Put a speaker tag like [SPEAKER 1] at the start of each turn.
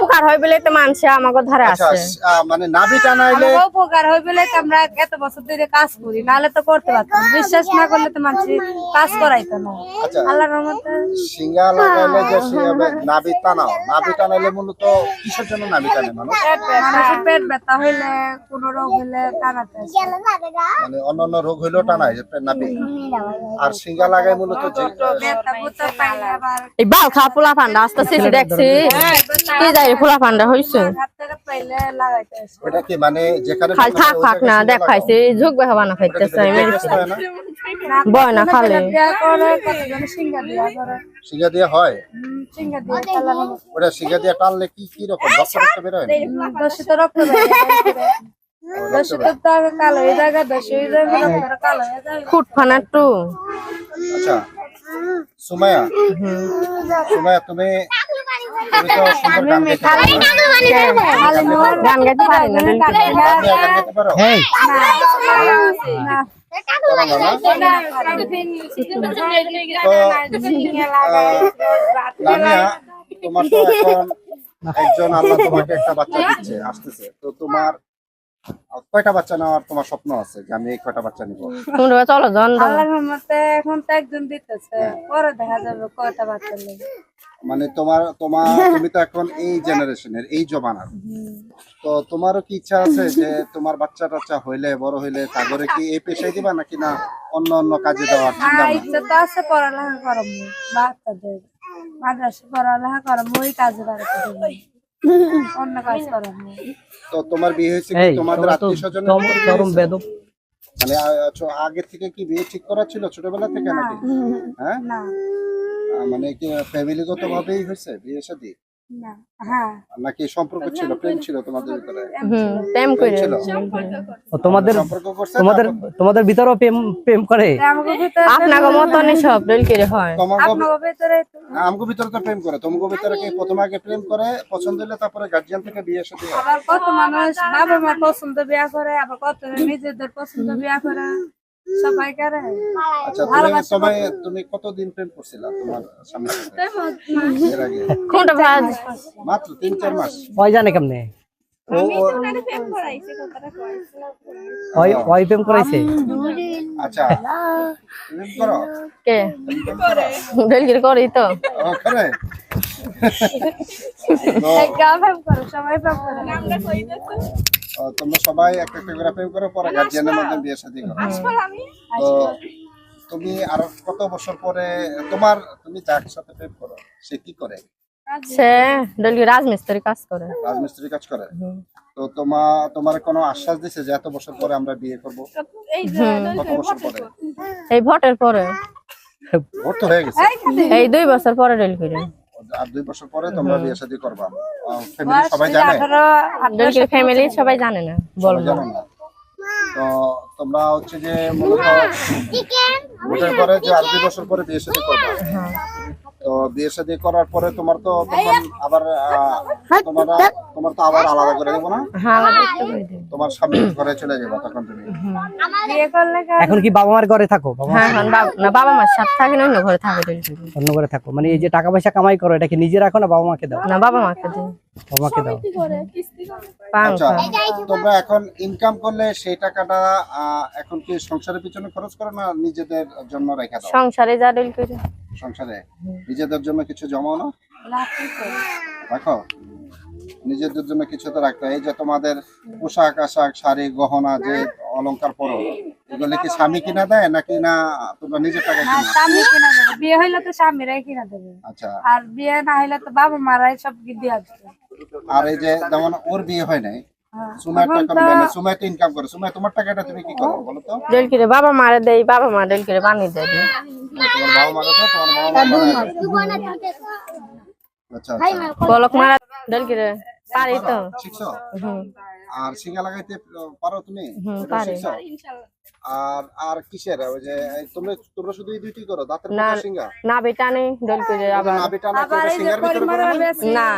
[SPEAKER 1] উপকার হয় বলে তো মানুষ আমাকে ধারে আছে।
[SPEAKER 2] মানে নাভি টানাইলে
[SPEAKER 3] উপকার হয় বলে তো আমরা এত বছর ধরে কাজ করি নাহলে তো করতে পারতাম। বিশ্বাস না করলে তো মানুষ কাজ করাইতো না।
[SPEAKER 2] আচ্ছা
[SPEAKER 3] আল্লাহর রহমতে
[SPEAKER 2] সিঙ্গা লাগাইলে যে নাভি টানাও। নাভি টানাইলে মূলত কিসের জন্য নাভি টানে মানুষ?
[SPEAKER 3] মানুষের পেট ব্যথা হইলে কোন রোগ হইলে টানাতে আসে।
[SPEAKER 2] মানে অন্যান্য রোগ হইলেও টানায় যে নাভি। আর সিঙ্গা লাগাই মূলত যে
[SPEAKER 3] ব্যথা বুথা পাইলে আবার
[SPEAKER 1] এই বাল খাওয়া পোলা পান্ডা আস্তে আস্তে দেখছি। কি যাই পোলা পান্ডা
[SPEAKER 3] আসে।
[SPEAKER 2] ওটা কি মানে যেখানে
[SPEAKER 1] খালি থাক থাক না দেখাইছে ঝুঁক বেহবা না খাইতেছে
[SPEAKER 2] না?
[SPEAKER 1] বয় না খালে।
[SPEAKER 3] দেয়া সিঙ্গা দিয়া
[SPEAKER 2] দিয়ে হয় ওটা সিঙ্গা দিয়ে টানলে কি কি রকম? রক্ত
[SPEAKER 3] বের হয়ে কালো হয়ে যায় হয়ে কালো হয়ে যায়।
[SPEAKER 1] ফুট ফানা টু
[SPEAKER 2] আচ্ছা সুমায়া। সুমায়া তুমি তোমার একজন আল্লাহ তোমাকে একটা বাচ্চা দিচ্ছে আসতেছে। তো তোমার কয়টা বাচ্চা নেওয়ার তোমার স্বপ্ন আছে যে আমি এই কয়টা বাচ্চা নিব?
[SPEAKER 1] তোমরা চলো জন
[SPEAKER 3] আল্লাহর রহমতে এখন তো একজন দিতেছে পরে দেখা যাবে কয়টা বাচ্চা নেবে।
[SPEAKER 2] মানে তোমার তোমার তুমি তো এখন এই জেনারেশনের এই জমানার। তো তোমারও কি ইচ্ছা আছে যে তোমার বাচ্চা টাচ্চা হইলে বড় হইলে তাগরে কি এই পেশায় দিবা নাকি না অন্য অন্য কাজে দেওয়ার চিন্তা
[SPEAKER 3] হ্যাঁ ইচ্ছা তো আছে পড়ালেখা করাবো বাচ্চাদের। মাদ্রাসা পড়ালেখা করাবো ওই কাজে বাড়াতে অন্য কাজ করাবো
[SPEAKER 2] তো তোমার বিয়ে হয়েছে কি? তোমাদের আত্মীয় স্বজন
[SPEAKER 4] চরম- চরম বেদব
[SPEAKER 2] মানে আগে থেকে কি বিয়ে ঠিক করা ছিল ছোটবেলা থেকে নাকি? হ্যাঁ? মানে কি ফ্যামিলিগত ভাবেই হয়েছে বিয়ে শাদী
[SPEAKER 3] না হ্যাঁ।
[SPEAKER 2] নাকি সম্পর্ক ছিল প্রেম ছিল তোমাদের ভিতরে?
[SPEAKER 1] প্রেম
[SPEAKER 2] ছিল।
[SPEAKER 4] তোমাদের তোমাদের তোমাদের ভিতরেও প্রেম প্রেম করে?
[SPEAKER 3] আমাকে
[SPEAKER 1] আপনাকে মতনই সব ডেল করে হয়?
[SPEAKER 2] তোমাকে
[SPEAKER 3] ভিতরে তো
[SPEAKER 2] আমগো ভিতরে তো প্রেম করে। তোমাকে ভিতরে কি প্রথম আগে প্রেম করে পছন্দ হলে তারপরে গার্জিয়ান থেকে বিয়ে শাদী
[SPEAKER 3] আবার কত মানুষ বাবা মার পছন্দ বিয়া করে আবার কত নিজেদের পছন্দ বিয়া করে। সবাই করে।
[SPEAKER 2] আচ্ছা তুমি সময় তুমি কতদিন প্রেম করছিলা তোমার স্বামীর সাথে? এর আগে।
[SPEAKER 1] কোনটা ভাজ
[SPEAKER 2] মাত্র তিন চার মাস?
[SPEAKER 4] ওই জানে কেমনে?
[SPEAKER 2] আচ্ছা। প্রেম করো?
[SPEAKER 1] কে? ডেল করে করি তো।
[SPEAKER 2] করে। তো
[SPEAKER 3] গা ফেম করে সবাই ফেম করে।
[SPEAKER 2] ও, তোমরা সবাই একটা একটা করে প্রেম করো পরে গার্জিয়ানের মধ্যে বিয়ে শাদী করো। তো তুমি আর কত বছর পরে তোমার তুমি যার সাথে প্রেম করো সে কি করে?
[SPEAKER 1] সে ডেল রাজমিস্ত্রি কাজ করে।
[SPEAKER 2] রাজমিস্ত্রি কাজ করে? তো তোমার তোমার কোনো আশ্বাস দিছে যে এত বছর পরে আমরা বিয়ে করব? কত বছর পরে?
[SPEAKER 1] এই ভোটের পরে।
[SPEAKER 2] ভোট হয়ে গেছে।
[SPEAKER 1] এই দুই বছর পরে ডেল করে
[SPEAKER 2] আর দুই বছর পরে তোমরা বিয়ে শাদী করবা। ফ্যামিলি সবাই জানে?
[SPEAKER 1] করে ফ্যামিলি সবাই জানে না বলব।
[SPEAKER 2] জানো না। তো তোমরা হচ্ছে যে মূলত ভোটের পরে যে আর দুই বছর পরে বিয়ে শাদী করবা। তো বিয়ে শাদী করার পরে তোমার তো তখন আবার আহ, তোমরা তোমার তো আবার আলাদা করে দেবো না?
[SPEAKER 1] হ্যাঁ।
[SPEAKER 2] তোমার স্বামীর ঘরে চলে যাব তখন তুমি।
[SPEAKER 4] এখন কি বাবা মার ঘরে থাকো? বাবা
[SPEAKER 1] হ্যাঁ হ্যাঁ না বাবা মার সাথে থাকে না অন্য ঘরে থাকে
[SPEAKER 4] অন্য ঘরে থাকো। মানে এই যে টাকা পয়সা কামাই করো এটা কি নিজে রাখো না বাবা মাকে দাও?
[SPEAKER 1] না বাবা মাকে দিই
[SPEAKER 4] বাবা মাকে দাও।
[SPEAKER 1] পাং
[SPEAKER 2] আচ্ছা তোমরা এখন ইনকাম করলে সেই টাকাটা এখন কি সংসারের পিছনে খরচ করো না নিজেদের জন্য রেখে দাও?
[SPEAKER 1] সংসারে যা ডেল করে
[SPEAKER 2] সংসারে? নিজেদের জন্য কিছু জমাও না?
[SPEAKER 3] লাঠি
[SPEAKER 2] রাখো? নিজেদের জন্য কিছু তো রাখতে হয়। এই যে তোমাদের পোশাক আশাক শাড়ি গহনা যে অলংকার পরো এগুলো কি স্বামী কিনা দেয় নাকি না তোমরা নিজের টাকা কিনা?
[SPEAKER 3] স্বামী কিনা দেবে। বিয়ে হইলে তো স্বামীরাই কিনা দেবে।
[SPEAKER 2] আচ্ছা।
[SPEAKER 3] আর বিয়ে না হইলে তো বাবা মারাই সব দিয়া
[SPEAKER 2] আর এই যে যেমন ওর বিয়ে হয় নাই সুমাইয়ের টাকা দেয় না সুমাই তো ইনকাম করে। সুমাই তোমার টাকাটা তুমি কি করো বলো তো?
[SPEAKER 1] ডেল করে বাবা মারে দেই বাবা মা ডেল করে বানিয়ে দেয় দিই।
[SPEAKER 2] তোমার বাবা মারা তো তোমার বাবা মা আচ্ছা আচ্ছা।
[SPEAKER 1] পলক মারা ডেল করে পারি তো।
[SPEAKER 2] শিখছো? আর লাগাইতে পারো তুমি। শিখছো? আর আর কিসের? ওই যে তোমরা তোমরা শুধু এই দুইটি করো দাঁতের
[SPEAKER 1] না। না বেটা নেই ডেল করে আবার।
[SPEAKER 2] ভিতরে
[SPEAKER 1] না।